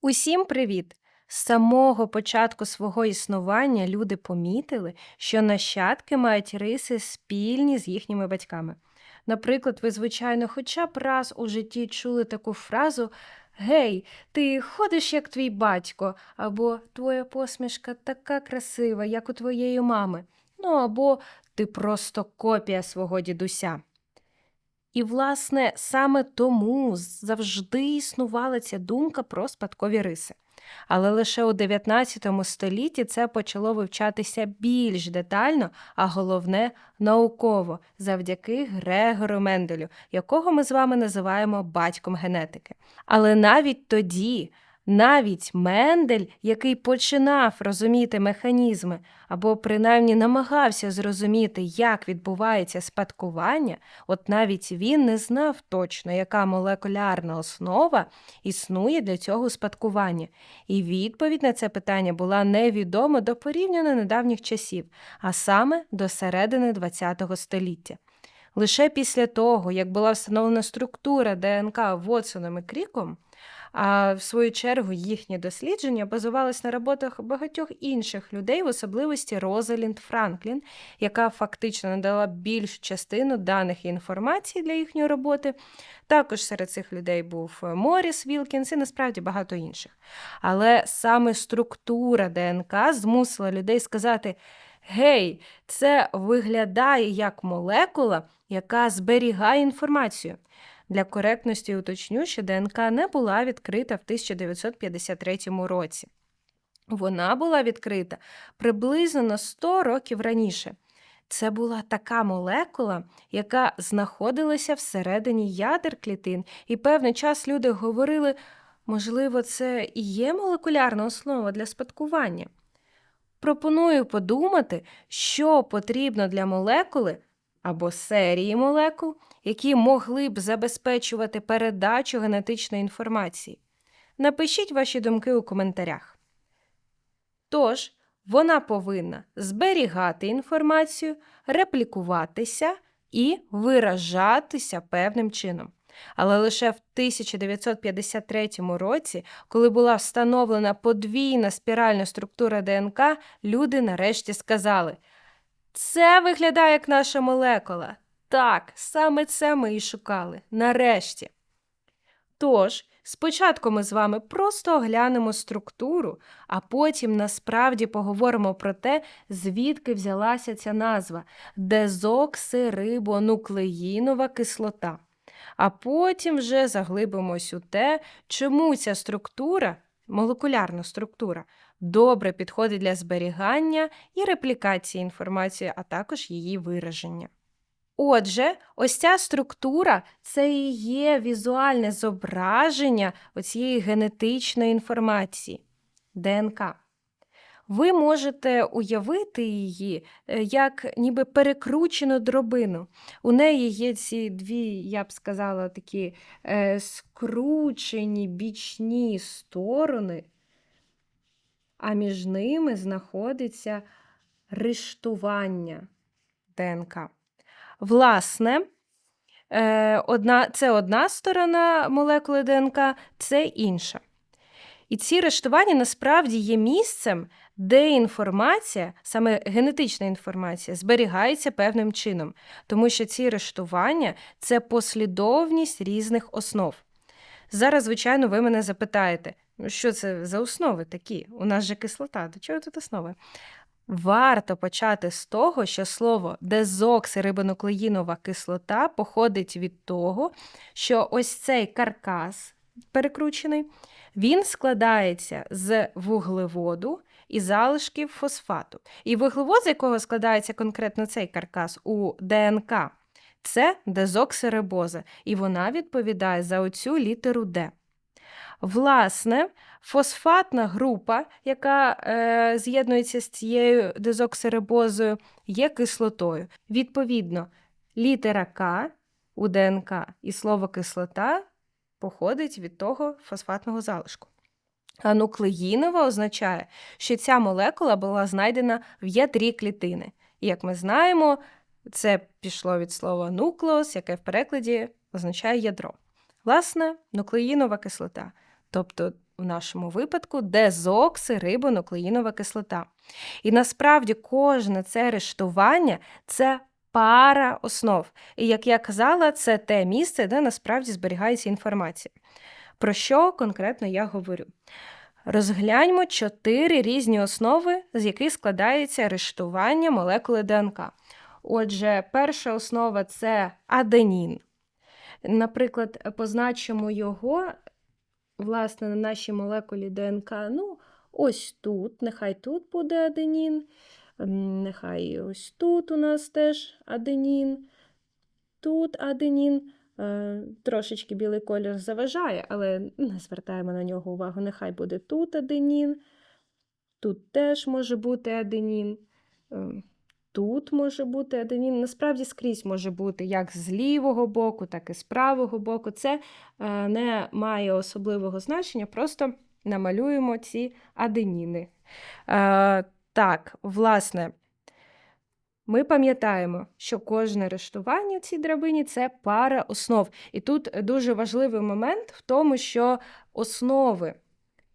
Усім привіт! З самого початку свого існування люди помітили, що нащадки мають риси спільні з їхніми батьками. Наприклад, ви, звичайно, хоча б раз у житті чули таку фразу Гей, ти ходиш як твій батько, або твоя посмішка така красива, як у твоєї мами. Ну або ти просто копія свого дідуся. І, власне, саме тому завжди існувала ця думка про спадкові риси. Але лише у 19 столітті це почало вивчатися більш детально, а головне науково, завдяки Грегору Менделю, якого ми з вами називаємо батьком генетики. Але навіть тоді, навіть Мендель, який починав розуміти механізми або принаймні намагався зрозуміти, як відбувається спадкування, от навіть він не знав точно, яка молекулярна основа існує для цього спадкування. І відповідь на це питання була невідома до порівняно недавніх часів, а саме до середини ХХ століття. Лише після того, як була встановлена структура ДНК Вотсоном і Кріком, а в свою чергу їхні дослідження базувались на роботах багатьох інших людей, в особливості Розалінд Франклін, яка фактично надала більшу частину даних і інформації для їхньої роботи. Також серед цих людей був Моріс Вілкінс і насправді багато інших. Але саме структура ДНК змусила людей сказати. Гей, це виглядає як молекула, яка зберігає інформацію. Для коректності уточню, що ДНК не була відкрита в 1953 році. Вона була відкрита приблизно на 100 років раніше. Це була така молекула, яка знаходилася всередині ядер клітин, і певний час люди говорили, можливо, це і є молекулярна основа для спадкування. Пропоную подумати, що потрібно для молекули або серії молекул, які могли б забезпечувати передачу генетичної інформації. Напишіть ваші думки у коментарях. Тож, вона повинна зберігати інформацію, реплікуватися і виражатися певним чином. Але лише в 1953 році, коли була встановлена подвійна спіральна структура ДНК, люди нарешті сказали: це виглядає як наша молекула. Так, саме це ми і шукали. Нарешті. Тож, спочатку ми з вами просто оглянемо структуру, а потім насправді поговоримо про те, звідки взялася ця назва дезоксирибонуклеїнова кислота. А потім вже заглибимось у те, чому ця структура, молекулярна структура, добре підходить для зберігання і реплікації інформації, а також її вираження. Отже, ось ця структура це і є візуальне зображення оцієї генетичної інформації ДНК. Ви можете уявити її е, як ніби перекручену дробину. У неї є ці дві, я б сказала, такі е, скручені бічні сторони, а між ними знаходиться риштування ДНК. Власне, е, одна, це одна сторона молекули ДНК, це інша. І ці рештування насправді є місцем, де інформація, саме генетична інформація, зберігається певним чином, тому що ці рештування це послідовність різних основ. Зараз, звичайно, ви мене запитаєте, «Ну, що це за основи такі? У нас же кислота, до чого тут основи? Варто почати з того, що слово дезоксирибонуклеїнова кислота походить від того, що ось цей каркас перекручений, він складається з вуглеводу і залишків фосфату. І вуглевод, з якого складається конкретно цей каркас у ДНК, це дезоксирибоза, і вона відповідає за оцю літеру Д. Власне, фосфатна група, яка е, з'єднується з цією дезоксирибозою, є кислотою. Відповідно, літера К у ДНК і слово кислота походить від того фосфатного залишку. А нуклеїнова означає, що ця молекула була знайдена в ядрі клітини. І як ми знаємо, це пішло від слова нуклеус, яке в перекладі означає ядро. Власне, нуклеїнова кислота. Тобто в нашому випадку дезоксирибонуклеїнова кислота. І насправді кожне це рештування це пара основ. І як я казала, це те місце, де насправді зберігається інформація. Про що конкретно я говорю? Розгляньмо чотири різні основи, з яких складається рештування молекули ДНК. Отже, перша основа це аденін. Наприклад, позначимо його, власне, на нашій молекулі ДНК. Ну, ось тут, нехай тут буде аденін, нехай ось тут у нас теж аденін, тут аденін. Е, трошечки білий колір заважає, але не звертаємо на нього увагу. Нехай буде тут аденін, тут теж може бути аденін, е, тут може бути аденін. Насправді скрізь може бути як з лівого боку, так і з правого боку. Це е, не має особливого значення, просто намалюємо ці аденіни. Так, власне. Ми пам'ятаємо, що кожне рештування в цій драбині це пара основ. І тут дуже важливий момент в тому, що основи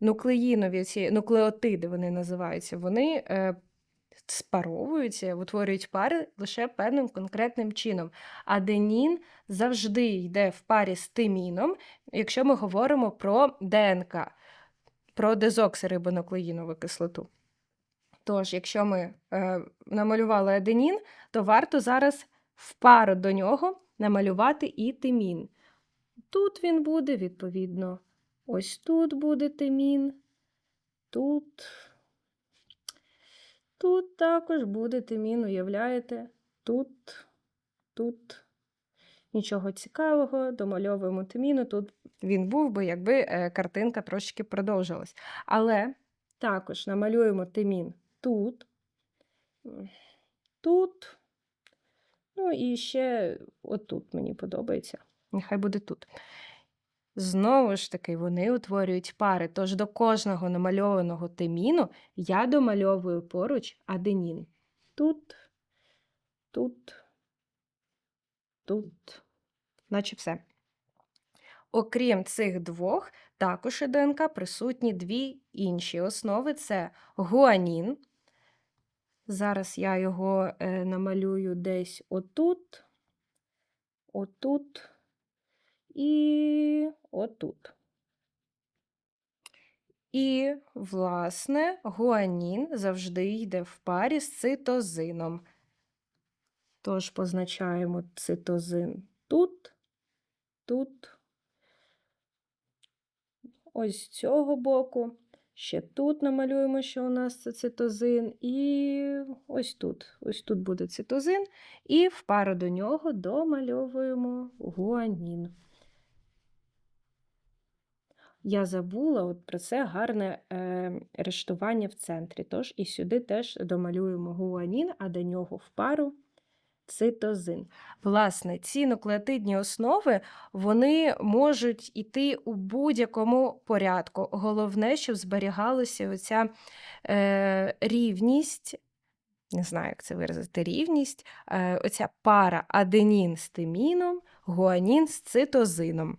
нуклеїнові, ці нуклеотиди вони називаються, вони е, спаровуються, утворюють пари лише певним конкретним чином. Аденін завжди йде в парі з тиміном, якщо ми говоримо про ДНК, про дезоксирибонуклеїнову кислоту. Тож, якщо ми е, намалювали аденін, то варто зараз в пару до нього намалювати і тимін. Тут він буде, відповідно, ось тут буде тимін, тут. Тут також буде тимін, уявляєте? Тут, тут. Нічого цікавого, домальовуємо тиміну. Тут він був би, якби е, картинка трошки продовжилась. Але також намалюємо тимін тут, тут, ну і ще отут мені подобається. Нехай буде тут. Знову ж таки, вони утворюють пари. Тож до кожного намальованого тиміну я домальовую поруч аденін. Тут, тут, тут, наче все. Окрім цих двох, також у ДНК присутні дві інші основи: це гуанін. Зараз я його е, намалюю десь отут, отут і отут. І, власне, гуанін завжди йде в парі з цитозином. Тож позначаємо цитозин тут, тут, ось з цього боку. Ще тут намалюємо, що у нас це цитозин, і ось тут. Ось тут буде цитозин, і в пару до нього домальовуємо гуанін. Я забула от про це гарне е, рештування в центрі. Тож і сюди теж домалюємо гуанін, а до нього в пару цитозин. Власне, ці нуклеотидні основи вони можуть йти у будь-якому порядку. Головне, щоб зберігалася оця е, рівність. Не знаю, як це виразити рівність, е, оця пара аденін з тиміном, гуанін з цитозином.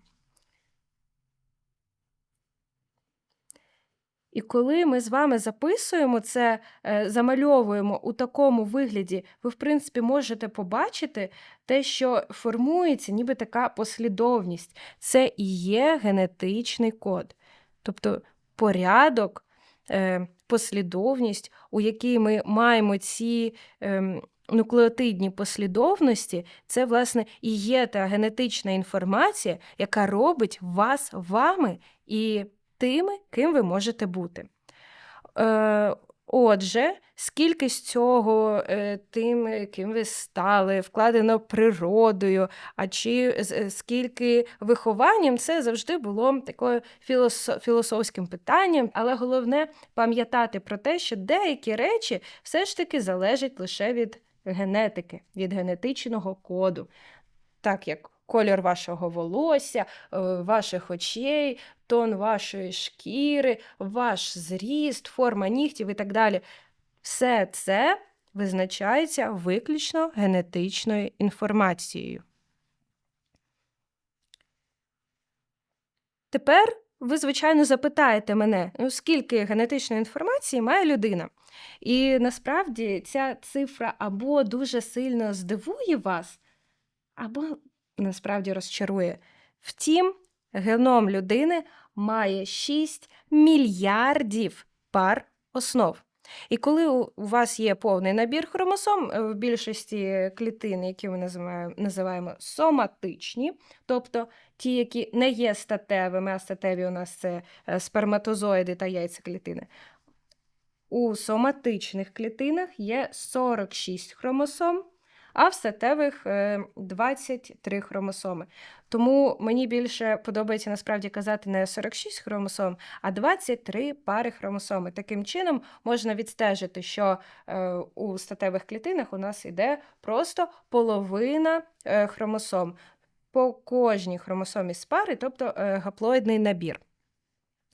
І коли ми з вами записуємо це, е, замальовуємо у такому вигляді, ви, в принципі, можете побачити те, що формується, ніби така послідовність. Це і є генетичний код. Тобто порядок, е, послідовність, у якій ми маємо ці ем, нуклеотидні послідовності, це, власне, і є та генетична інформація, яка робить вас вами і тими, ким ви можете бути. Е, Отже, скільки з цього е, тим, ким ви стали, вкладено природою, а чи е, скільки вихованням, це завжди було такою філософським питанням, але головне пам'ятати про те, що деякі речі все ж таки залежать лише від генетики, від генетичного коду. Так як Кольор вашого волосся, е, ваших очей, тон вашої шкіри, ваш зріст, форма нігтів і так далі. Все це визначається виключно генетичною інформацією. Тепер ви, звичайно, запитаєте мене, ну, скільки генетичної інформації має людина. І насправді ця цифра або дуже сильно здивує вас, або насправді розчарує. Втім, геном людини має 6 мільярдів пар основ. І коли у вас є повний набір хромосом, е, в більшості клітин, які ми називаємо, називаємо соматичні, тобто ті, які не є статевими, а статеві у нас це е, сперматозоїди та яйцеклітини. У соматичних клітинах є 46 хромосом, а в статевих е, 23 хромосоми. Тому мені більше подобається насправді казати не 46 хромосом, а 23 пари хромосоми. Таким чином можна відстежити, що е, у статевих клітинах у нас іде просто половина е, хромосом по кожній хромосомі з пари, тобто е, гаплоїдний набір.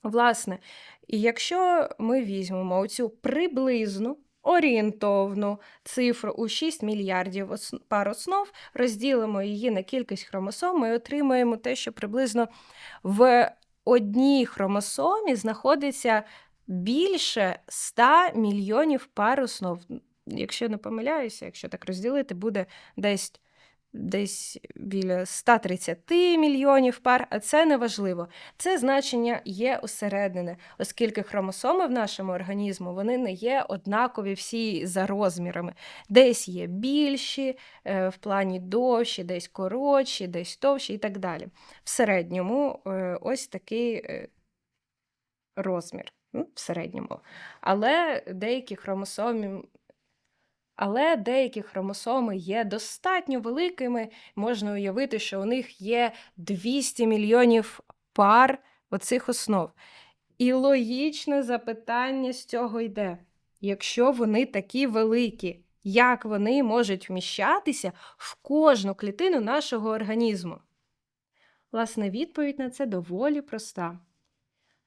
Власне, і якщо ми візьмемо оцю приблизну орієнтовну цифру у 6 мільярдів пар основ, розділимо її на кількість хромосом, ми отримаємо те, що приблизно в одній хромосомі знаходиться більше 100 мільйонів пар основ. Якщо не помиляюся, якщо так розділити, буде десь десь біля 130 мільйонів пар, а це не важливо. Це значення є усередине, оскільки хромосоми в нашому організму вони не є однакові всі за розмірами. Десь є більші, е, в плані довші, десь коротші, десь товщі і так далі. В середньому е, ось такий е, розмір. ну, В середньому. Але деякі хромосоми але деякі хромосоми є достатньо великими. Можна уявити, що у них є 200 мільйонів пар оцих основ. І логічне запитання з цього йде: якщо вони такі великі, як вони можуть вміщатися в кожну клітину нашого організму? Власне, відповідь на це доволі проста.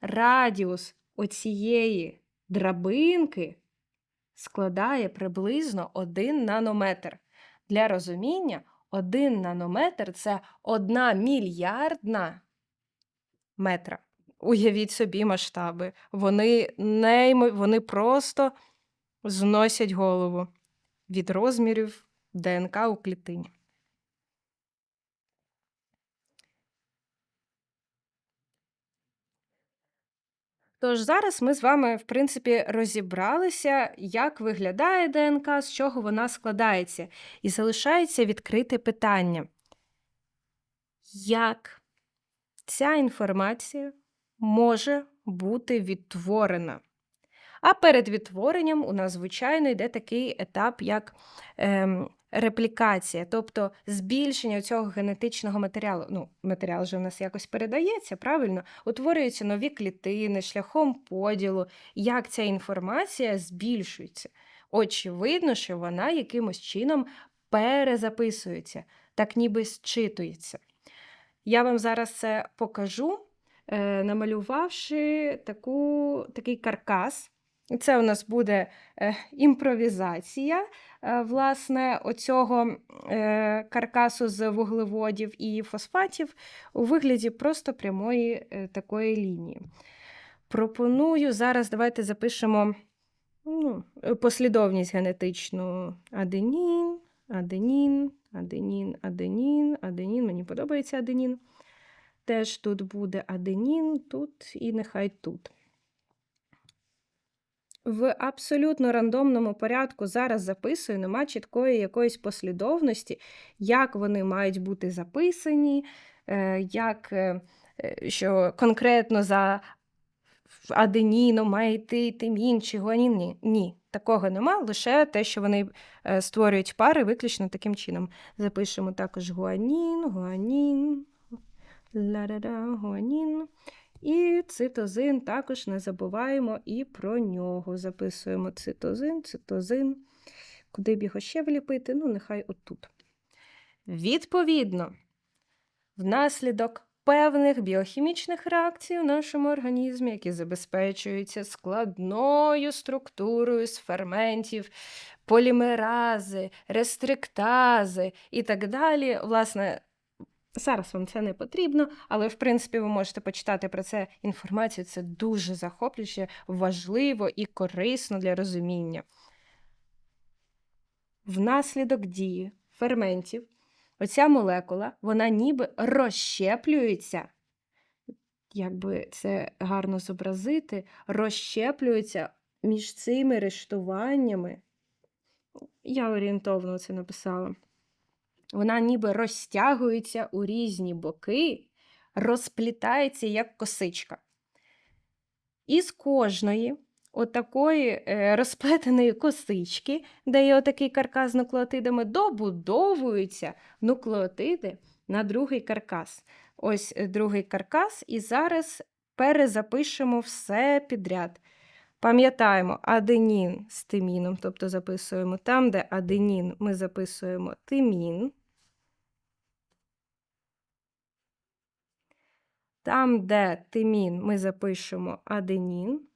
Радіус оцієї драбинки складає приблизно 1 нанометр. Для розуміння, 1 нанометр це 1 мільярдна метра. Уявіть собі масштаби. Вони, неймо... Вони просто зносять голову від розмірів ДНК у клітині. Тож зараз ми з вами, в принципі, розібралися, як виглядає ДНК, з чого вона складається, і залишається відкрите питання. Як ця інформація може бути відтворена? А перед відтворенням у нас, звичайно, йде такий етап, як ем, реплікація, тобто збільшення цього генетичного матеріалу. Ну, матеріал же у нас якось передається, правильно? Утворюються нові клітини шляхом поділу, як ця інформація збільшується. Очевидно, що вона якимось чином перезаписується, так ніби зчитується. Я вам зараз це покажу, е, намалювавши таку, такий каркас. Це у нас буде е, імпровізація е, власне, оцього е, каркасу з вуглеводів і фосфатів у вигляді просто прямої такої лінії. Пропоную зараз давайте запишемо ну, послідовність генетичну аденін, аденін, аденін, аденін, аденін. Мені подобається аденін. Теж тут буде аденін, тут і нехай тут. В абсолютно рандомному порядку зараз записую, нема чіткої якоїсь послідовності, як вони мають бути записані, е, як, е, е, що конкретно за аденіном має йти тимін чи гуанін. Ні, ні, такого нема, лише те, що вони створюють пари виключно таким чином. Запишемо також гуанін, гуанін, ла-да-да, гуанін. І цитозин також не забуваємо і про нього. Записуємо цитозин, цитозин. Куди б його ще вліпити? Ну, нехай отут. Відповідно, внаслідок певних біохімічних реакцій у нашому організмі, які забезпечуються складною структурою з ферментів, полімерази, рестриктази і так далі, власне, Зараз вам це не потрібно, але в принципі ви можете почитати про це інформацію. Це дуже захоплююче, важливо і корисно для розуміння. Внаслідок дії ферментів, оця молекула, вона ніби розщеплюється. Як би це гарно зобразити, розщеплюється між цими рештуваннями. Я орієнтовно це написала. Вона ніби розтягується у різні боки, розплітається як косичка. І з кожної отакої е, розплетеної косички, де є отакий каркас з нуклеотидами, добудовуються нуклеотиди на другий каркас. Ось е, другий каркас, і зараз перезапишемо все підряд. Пам'ятаємо аденін з тиміном, тобто записуємо там, де аденін, ми записуємо тимін. Там, де тимін, ми запишемо аденін.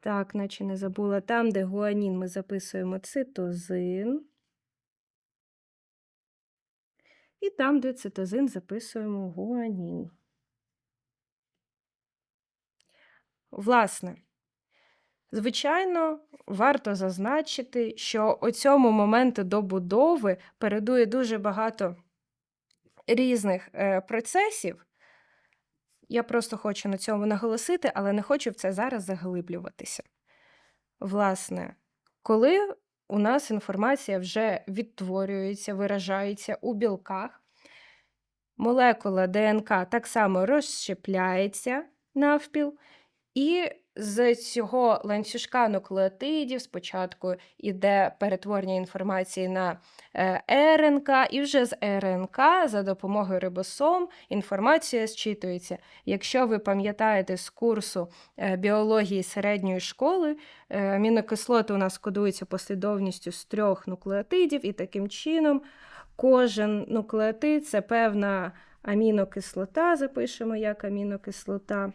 Так, наче не забула. Там, де гуанін, ми записуємо цитозин. І там, де цитозин, записуємо гуанін. Власне, звичайно, варто зазначити, що у цьому моменту добудови передує дуже багато різних е, процесів. Я просто хочу на цьому наголосити, але не хочу в це зараз заглиблюватися. Власне, коли у нас інформація вже відтворюється, виражається у білках, молекула ДНК так само розщепляється навпіл, і з цього ланцюжка нуклеотидів спочатку йде перетворення інформації на е, РНК, і вже з РНК за допомогою рибосом інформація зчитується. Якщо ви пам'ятаєте з курсу е, біології середньої школи, е, амінокислоти у нас кодуються послідовністю з трьох нуклеотидів, і таким чином кожен нуклеотид це певна амінокислота, запишемо як амінокислота.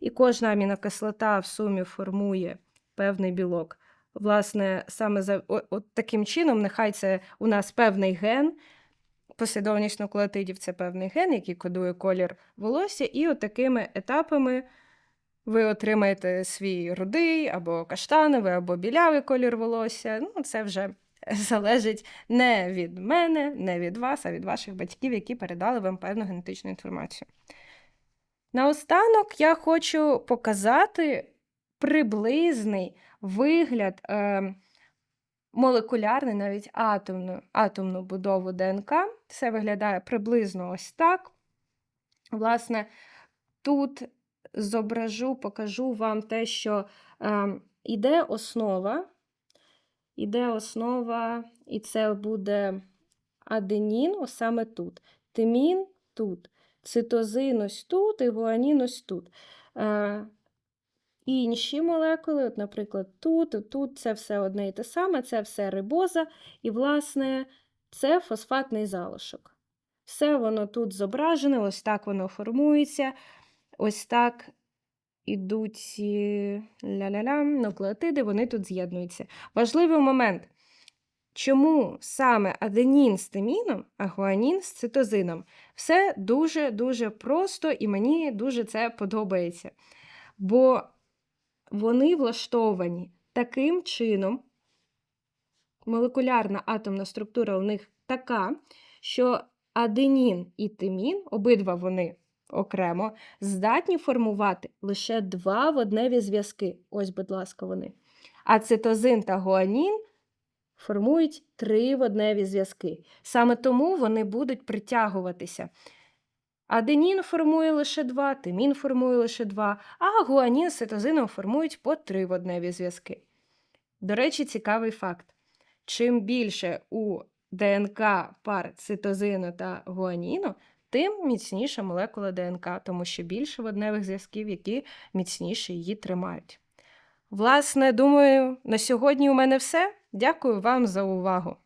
І кожна амінокислота в сумі формує певний білок. Власне, саме за от таким чином, нехай це у нас певний ген, послідовність нуклеотидів це певний ген, який кодує колір волосся, і от такими етапами ви отримаєте свій рудий або каштановий, або білявий колір волосся. Ну, це вже залежить не від мене, не від вас, а від ваших батьків, які передали вам певну генетичну інформацію. Наостанок я хочу показати приблизний вигляд е, молекулярний, навіть атомну, атомну будову ДНК. Це виглядає приблизно ось так. Власне, тут зображу, покажу вам те, що е, іде основа, іде основа, і це буде аденін, саме тут. Тимін тут цитозин ось тут і гуанін ось тут. Е, Інші молекули, от, наприклад, тут, тут це все одне і те саме, це все рибоза, і, власне, це фосфатний залишок. Все воно тут зображене, ось так воно формується, ось так ідуть ля-ля-ля, нуклеотиди, вони тут з'єднуються. Важливий момент. Чому саме аденін з тиміном, а гуанін з цитозином? Все дуже-дуже просто і мені дуже це подобається. Бо вони влаштовані таким чином, молекулярна атомна структура у них така, що аденін і тимін, обидва вони окремо, здатні формувати лише два водневі зв'язки. Ось, будь ласка, вони. А цитозин та гуанін формують три водневі зв'язки. Саме тому вони будуть притягуватися. Аденін формує лише два, тимін формує лише два, а гуанін з цитозином формують по три водневі зв'язки. До речі, цікавий факт. Чим більше у ДНК пар цитозину та гуаніну, тим міцніша молекула ДНК, тому що більше водневих зв'язків, які міцніше її тримають. Власне, думаю, на сьогодні у мене все. Дякую вам за увагу!